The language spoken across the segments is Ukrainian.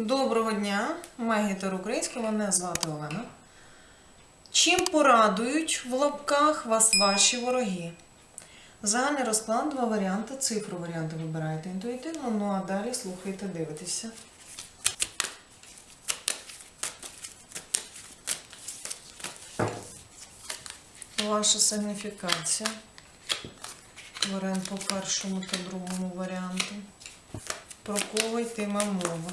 Доброго дня, магітер українська, мене звати Олена. Чим порадують в лапках вас ваші вороги? Загальний розклад, два варіанти, цифру варіанти вибираєте інтуїтивно, ну а далі слухайте, дивитеся. Ваша сигніфікація. Варіант по першому та другому варіанту. Про кого йтиме мова?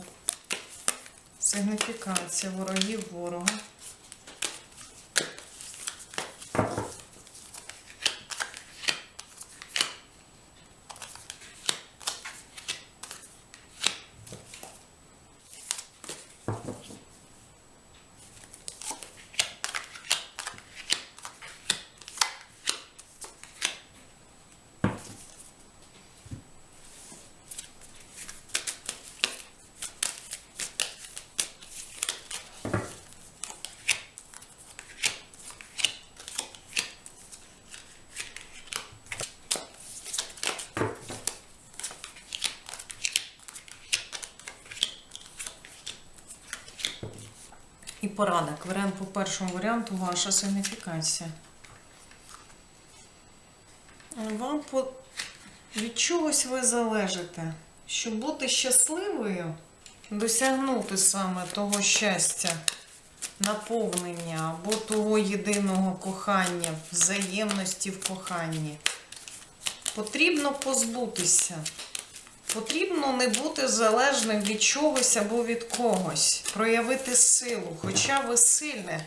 Сигніфікація ворогів ворога. І. Варіант по першому варіанту ваша сигніфікація. Вам по... від чогось ви залежите. Щоб бути щасливою, досягнути саме того щастя, наповнення або того єдиного кохання, взаємності в коханні, потрібно позбутися. Потрібно не бути залежним від чогось або від когось, проявити силу. Хоча ви сильна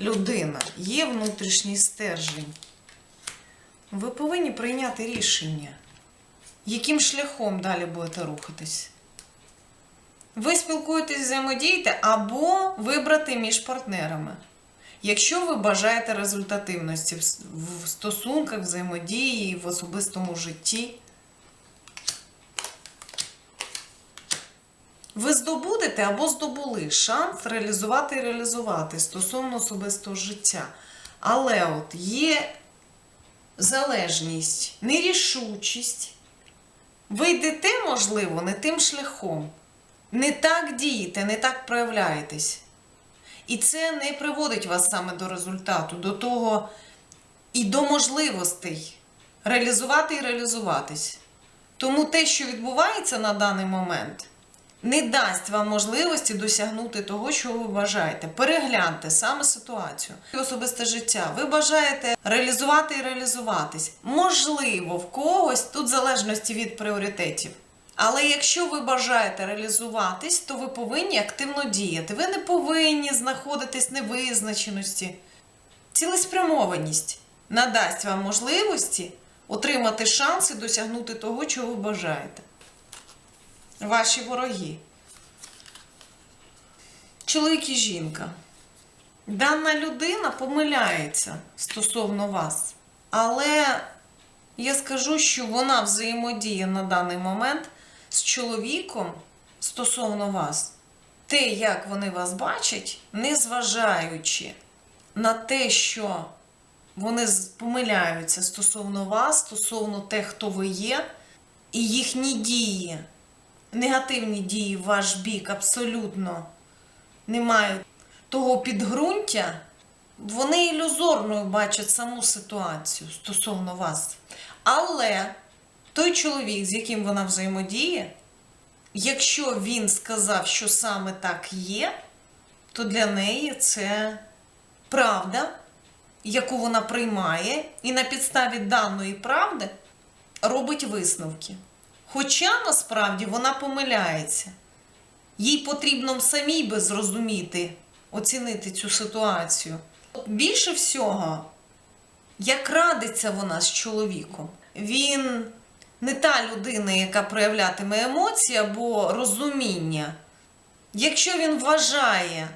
людина, є внутрішній стержень. Ви повинні прийняти рішення, яким шляхом далі будете рухатись. Ви спілкуєтесь, взаємодієте або вибрати між партнерами. Якщо ви бажаєте результативності в стосунках, взаємодії, в особистому житті. Ви здобудете або здобули шанс реалізувати і реалізувати стосовно особистого життя. Але от є залежність, нерішучість. Ви йдете, можливо, не тим шляхом. Не так дієте, не так проявляєтесь. І це не приводить вас саме до результату, до того і до можливостей реалізувати і реалізуватись. Тому те, що відбувається на даний момент, не дасть вам можливості досягнути того, що ви бажаєте. Перегляньте саме ситуацію. Особисте життя. Ви бажаєте реалізувати і реалізуватись. Можливо, в когось тут в залежності від пріоритетів. Але якщо ви бажаєте реалізуватись, то ви повинні активно діяти. Ви не повинні знаходитись невизначеності. Цілеспрямованість надасть вам можливості отримати шанс і досягнути того, чого ви бажаєте ваші вороги. Чоловік і жінка. Дана людина помиляється стосовно вас. Але я скажу, що вона взаємодіє на даний момент з чоловіком стосовно вас. Те, як вони вас бачать, незважаючи на те, що вони помиляються стосовно вас, стосовно те, хто ви є, і їхні дії негативні дії в ваш бік абсолютно не мають того підґрунтя, вони ілюзорною бачать саму ситуацію стосовно вас. Але той чоловік, з яким вона взаємодіє, якщо він сказав, що саме так є, то для неї це правда, яку вона приймає, і на підставі даної правди робить висновки. Хоча насправді вона помиляється. Їй потрібно самій би зрозуміти, оцінити цю ситуацію. Більше всього, як радиться вона з чоловіком, він не та людина, яка проявлятиме емоції або розуміння. Якщо він вважає,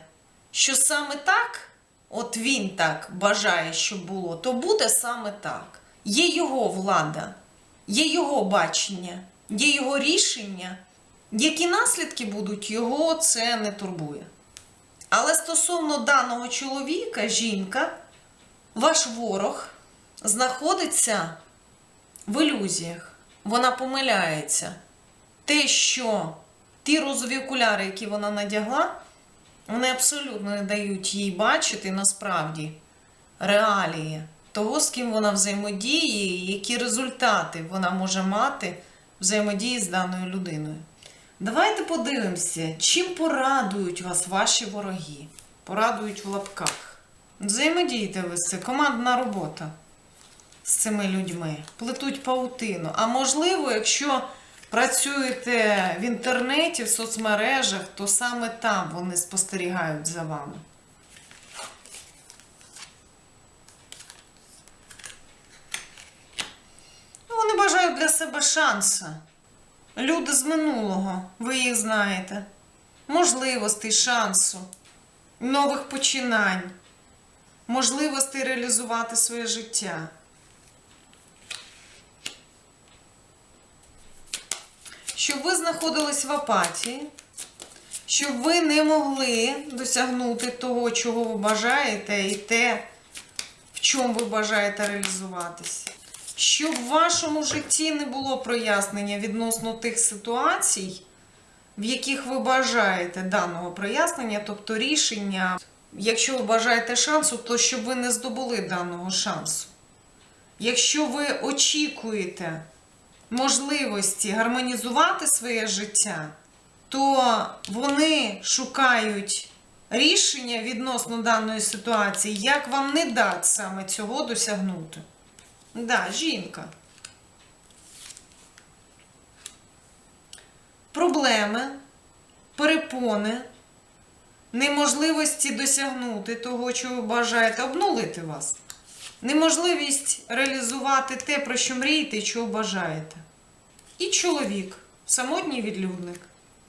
що саме так, от він так бажає, щоб було, то буде саме так. Є його влада, є його бачення, є його рішення. Які наслідки будуть, його це не турбує. Але стосовно даного чоловіка, жінка, ваш ворог знаходиться в ілюзіях. Вона помиляється. Те, що ті розові окуляри, які вона надягла, вони абсолютно не дають їй бачити насправді реалії того, з ким вона взаємодіє, і які результати вона може мати взаємодії з даною людиною. Давайте подивимося, чим порадують вас ваші вороги. Порадують в лапках. Взаємодійте ви з це, командна робота з цими людьми, плетуть паутину. А можливо, якщо працюєте в інтернеті, в соцмережах, то саме там вони спостерігають за вами. Бажають для себе шанса. Люди з минулого, ви їх знаєте. Можливостей, шансу, нових починань, можливостей реалізувати своє життя. Щоб ви знаходились в апатії, щоб ви не могли досягнути того, чого ви бажаєте, і те, в чому ви бажаєте реалізуватися. Щоб в вашому житті не було прояснення відносно тих ситуацій, в яких ви бажаєте даного прояснення, тобто рішення, якщо ви бажаєте шансу, то щоб ви не здобули даного шансу. Якщо ви очікуєте можливості гармонізувати своє життя, то вони шукають рішення відносно даної ситуації, як вам не дати саме цього досягнути. Да, жінка. Проблеми, перепони, неможливості досягнути того, чого бажаєте, обнулити вас. Неможливість реалізувати те, про що мрієте чого бажаєте. І чоловік, самотній відлюдник,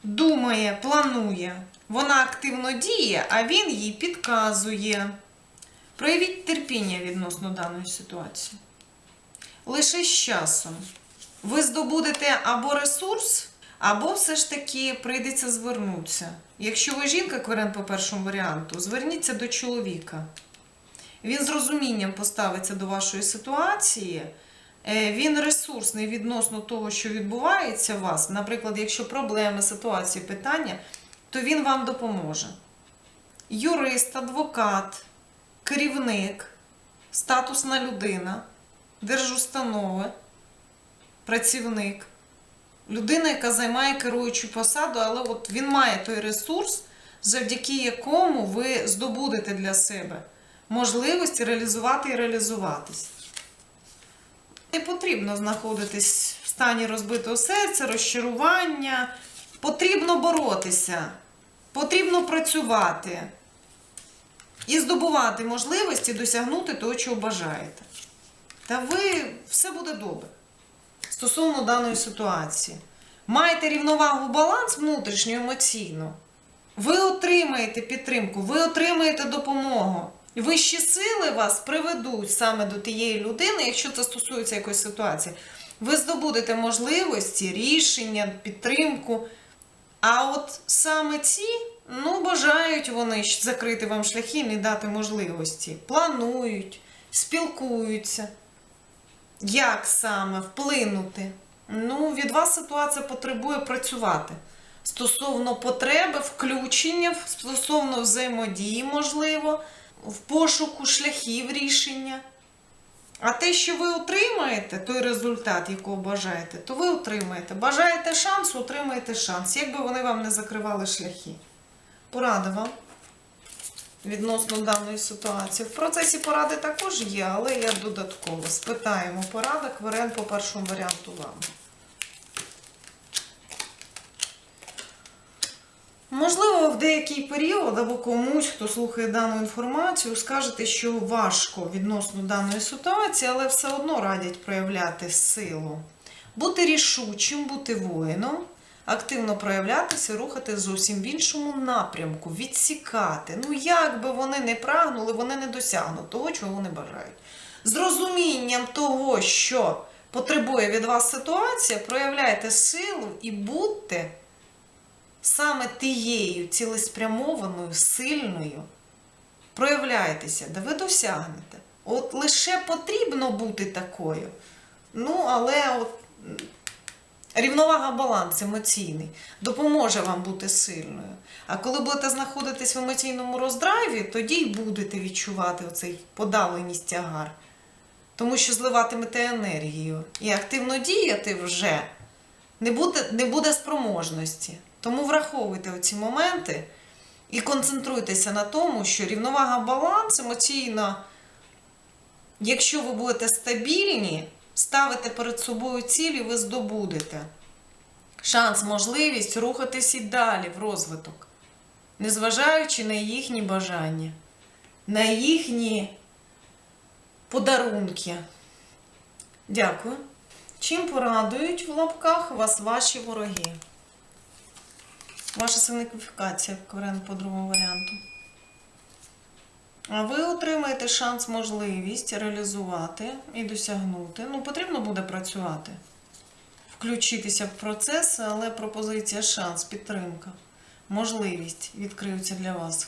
думає, планує, вона активно діє, а він їй підказує. Проявіть терпіння відносно даної ситуації. Лише з часом ви здобудете або ресурс, або все ж таки прийдеться звернутися. Якщо ви жінка, кваріант по першому варіанту, зверніться до чоловіка. Він з розумінням поставиться до вашої ситуації. Е, Він ресурсний відносно того, що відбувається у вас. Наприклад, якщо проблеми, ситуації, питання, то він вам допоможе. Юрист, адвокат, керівник, статусна людина, держустанови, працівник, людина, яка займає керуючу посаду, але от він має той ресурс, завдяки якому ви здобудете для себе можливості реалізувати і реалізуватись. Не потрібно знаходитись в стані розбитого серця, розчарування. Потрібно боротися, потрібно працювати і здобувати можливості досягнути того, чого бажаєте. Та ви все буде добре стосовно даної ситуації. Маєте рівновагу, баланс внутрішньо емоційно. Ви отримаєте підтримку, ви отримаєте допомогу. Вищі сили вас приведуть саме до тієї людини, якщо це стосується якоїсь ситуації. Ви здобудете можливості, рішення, підтримку. А от саме ці, ну, бажають вони закрити вам шляхи, не дати можливості. Планують, спілкуються. Як саме вплинути? Ну, від вас ситуація потребує працювати. Стосовно потреби, включення, стосовно взаємодії, можливо, в пошуку шляхів рішення. А те, що ви отримаєте, той результат, якого бажаєте, то ви отримаєте. Бажаєте шанс, отримаєте шанс, як би вони вам не закривали шляхи. Порада вам відносно даної ситуації. В процесі поради також є, але я додатково спитаємо порада, кверен по першому варіанту вам. Можливо, в деякий період або комусь, хто слухає дану інформацію, скажете, що важко відносно даної ситуації, але все одно радять проявляти силу. Бути рішучим, бути воїном, активно проявлятися, рухати зовсім в іншому напрямку, відсікати. Ну, як би вони не прагнули, вони не досягнуть того, чого вони бажають. З розумінням того, що потребує від вас ситуація, проявляйте силу і будьте саме тією цілеспрямованою, сильною, проявляйтеся, де ви досягнете. От лише потрібно бути такою. Ну, але от Рівновага баланс емоційний допоможе вам бути сильною. А коли будете знаходитись в емоційному роздрайві, тоді й будете відчувати оцей подавленість тягар. Тому що зливатимете енергію і активно діяти вже не буде, не буде спроможності. Тому враховуйте оці моменти і концентруйтеся на тому, що рівновага баланс емоційна, якщо ви будете стабільні, ставите перед собою цілі, ви здобудете шанс, можливість рухатись і далі в розвиток, незважаючи на їхні бажання, на їхні подарунки. Дякую. Чим порадують в лапках вас ваші вороги? Ваша сигніфікація, варіант по другому варіанту. А ви отримаєте шанс, можливість реалізувати і досягнути. Ну, потрібно буде працювати, включитися в процес, але пропозиція, шанс, підтримка, можливість відкриються для вас.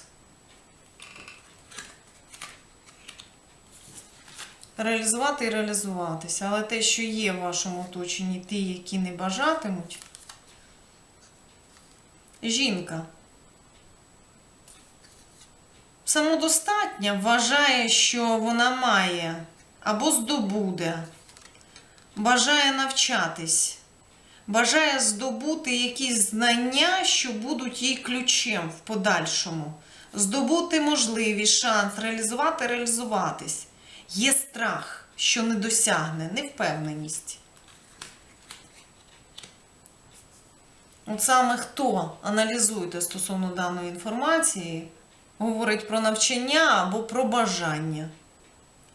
Реалізувати і реалізуватися. Але те, що є в вашому оточенні, ті, які не бажатимуть. Жінка самодостатня вважає, що вона має або здобуде, бажає навчатись, бажає здобути якісь знання, що будуть їй ключем в подальшому, здобути можливість, шанс реалізувати, реалізуватись. Є страх, що не досягне, невпевненість. От саме хто аналізуєте стосовно даної інформації, говорить про навчання або про бажання.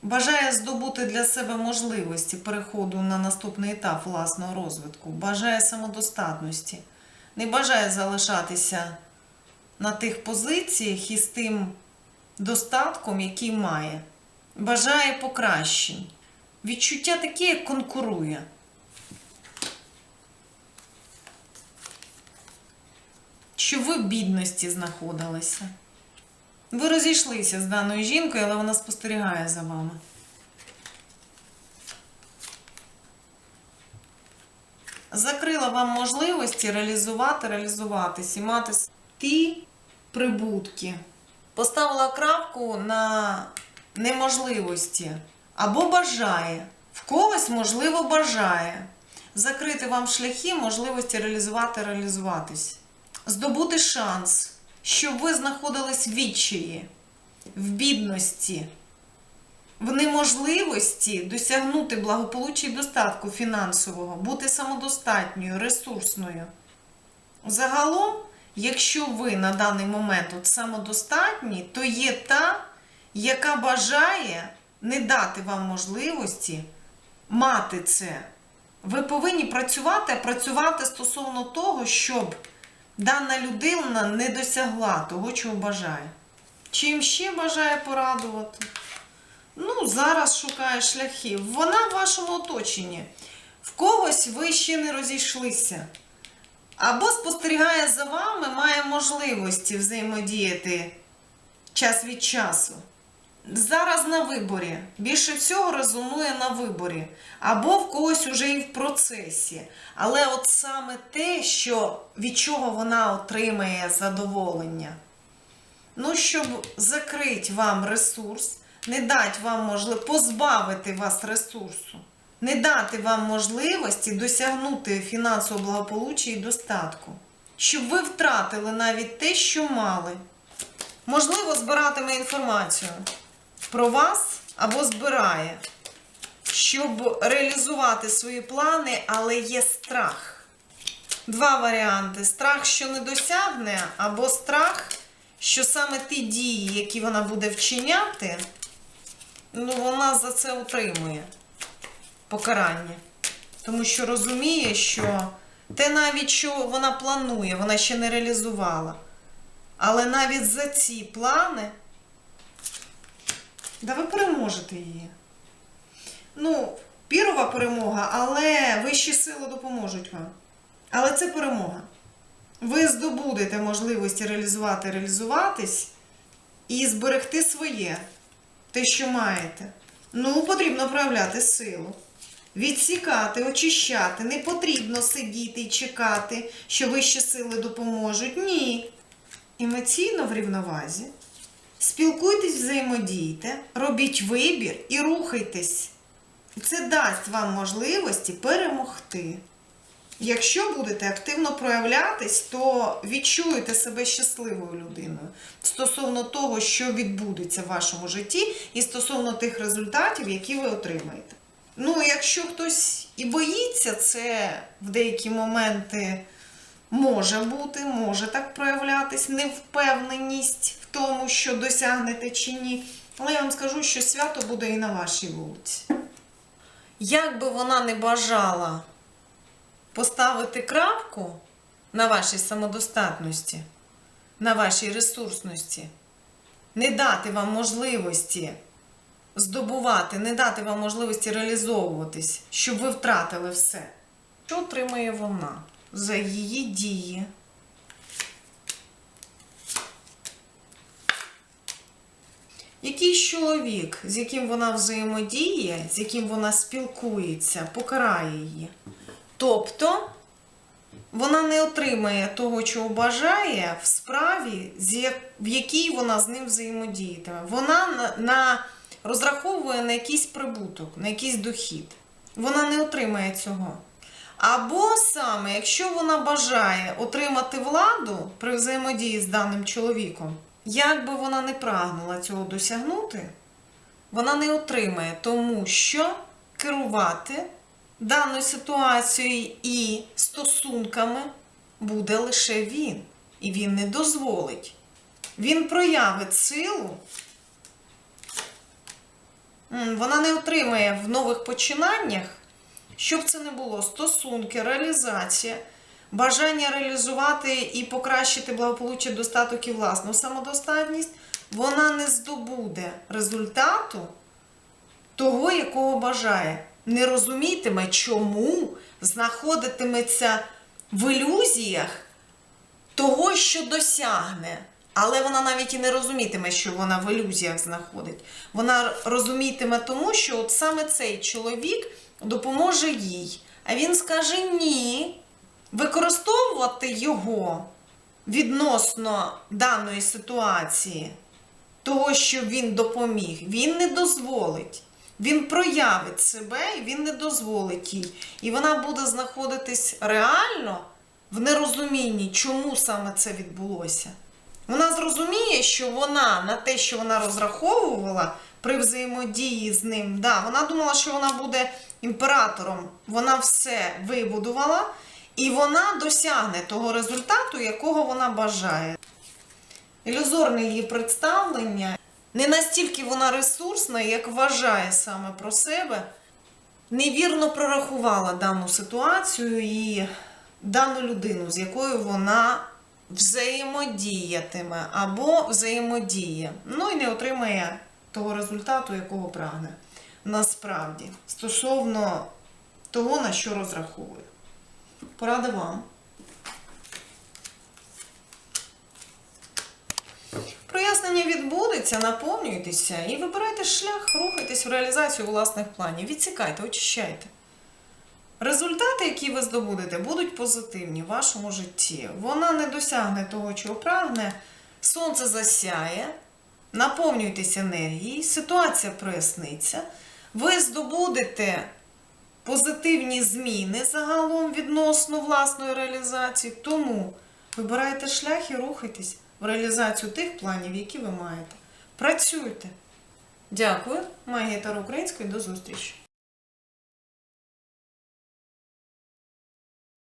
Бажає здобути для себе можливості переходу на наступний етап власного розвитку, бажає самодостатності, не бажає залишатися на тих позиціях із тим достатком, який має. Бажає покращень. Відчуття таке, як конкурує. Що ви в бідності знаходилися. Ви розійшлися з даною жінкою, але вона спостерігає за вами. Закрила вам можливості реалізувати, реалізуватись і мати ті прибутки. Поставила крапку на неможливості або бажає. В когось, можливо, бажає. Закрити вам шляхи можливості реалізувати, реалізуватись. Здобути шанс щоб ви знаходились в відчаї, в бідності, в неможливості досягнути благополуччя і достатку фінансового, бути самодостатньою, ресурсною. Загалом, якщо ви на даний момент от самодостатні, то є та, яка бажає не дати вам можливості мати це. Ви повинні працювати, а працювати стосовно того, щоб дана людина не досягла того, чого бажає. Чим ще бажає порадувати? Ну, зараз шукає шляхів. Вона в вашому оточенні. В когось ви ще не розійшлися. Або спостерігає за вами, має можливості взаємодіяти час від часу. Зараз на виборі. Більше всього резонує на виборі. Або в когось уже і в процесі. Але от саме те, що, від чого вона отримає задоволення. Ну, щоб закрити вам ресурс, не дати вам можливість позбавити вас ресурсу, не дати вам можливості досягнути фінансового благополуччя і достатку. Щоб ви втратили навіть те, що мали. Можливо, збиратиме інформацію про вас або збирає, щоб реалізувати свої плани, але є страх. Два варіанти: страх, що не досягне, або страх, що саме ті дії, які вона буде вчиняти, ну, вона за це отримує покарання. Тому що розуміє, що те навіть, що вона планує, вона ще не реалізувала. Але навіть за ці плани. Да ви переможете її. Ну, пірова перемога, але вищі сили допоможуть вам. Але це перемога. Ви здобудете можливості реалізувати, реалізуватись і зберегти своє, те, що маєте. Ну, потрібно проявляти силу. відсікати, очищати. Не потрібно сидіти і чекати, що вищі сили допоможуть. Ні. Емоційно в рівновазі. Спілкуйтесь, взаємодійте, робіть вибір і рухайтесь. Це дасть вам можливості перемогти. Якщо будете активно проявлятись, то відчуєте себе щасливою людиною стосовно того, що відбудеться в вашому житті, і стосовно тих результатів, які ви отримаєте. Ну, якщо хтось і боїться, це в деякі моменти може бути, може так проявлятись, невпевненість тому, що досягнете чи ні. Але я вам скажу, що свято буде і на вашій вулиці. Як би вона не бажала поставити крапку на вашій самодостатності, на вашій ресурсності, не дати вам можливості здобувати, не дати вам можливості реалізовуватись, щоб ви втратили все. Що отримає вона за її дії? Якийсь чоловік, з яким вона взаємодіє, з яким вона спілкується, покарає її. Тобто вона не отримає того, чого бажає в справі, в якій вона з ним взаємодіятиме. Вона на, на, розраховує на якийсь прибуток, на якийсь дохід. Вона не отримає цього. Або саме, якщо вона бажає отримати владу при взаємодії з даним чоловіком, як би вона не прагнула цього досягнути, вона не отримає, тому що керувати даною ситуацією і стосунками буде лише він. І він не дозволить. Він проявить силу. Вона не отримає в нових починаннях, щоб це не було стосунки, реалізація, бажання реалізувати і покращити благополуччя, достаток і власну самодостатність, вона не здобуде результату того, якого бажає. Не розумітиме, чому знаходитиметься в ілюзіях того, що досягне. Але вона навіть і не розумітиме, що вона в ілюзіях знаходить. Вона розумітиме тому, що от саме цей чоловік допоможе їй. А він скаже ні. Використовувати його відносно даної ситуації, того, що він допоміг, він не дозволить. Він проявить себе і він не дозволить їй. І вона буде знаходитись реально в нерозумінні, чому саме це відбулося. Вона зрозуміє, що вона на те, що вона розраховувала при взаємодії з ним, да, вона думала, що вона буде імператором. Вона все вибудувала, і вона досягне того результату, якого вона бажає. Ілюзорне її представлення не настільки вона ресурсна, як вважає саме про себе, невірно прорахувала дану ситуацію і дану людину, з якою вона взаємодіятиме або взаємодіє. Ну і не отримає того результату, якого прагне. Насправді, стосовно того, на що розраховує. Порада вам. Прояснення відбудеться, наповнюйтеся і вибирайте шлях, рухайтесь в реалізацію власних планів. Відсікайте, очищайте. Результати, які ви здобудете, будуть позитивні в вашому житті. Вона не досягне того, чого прагне. Сонце засяє, наповнюйтесь енергією, ситуація проясниться. Ви здобудете позитивні зміни загалом відносно власної реалізації. Тому вибирайте шлях і рухайтесь в реалізацію тих планів, які ви маєте. Працюйте. Дякую. Магія Таро Української. До зустрічі!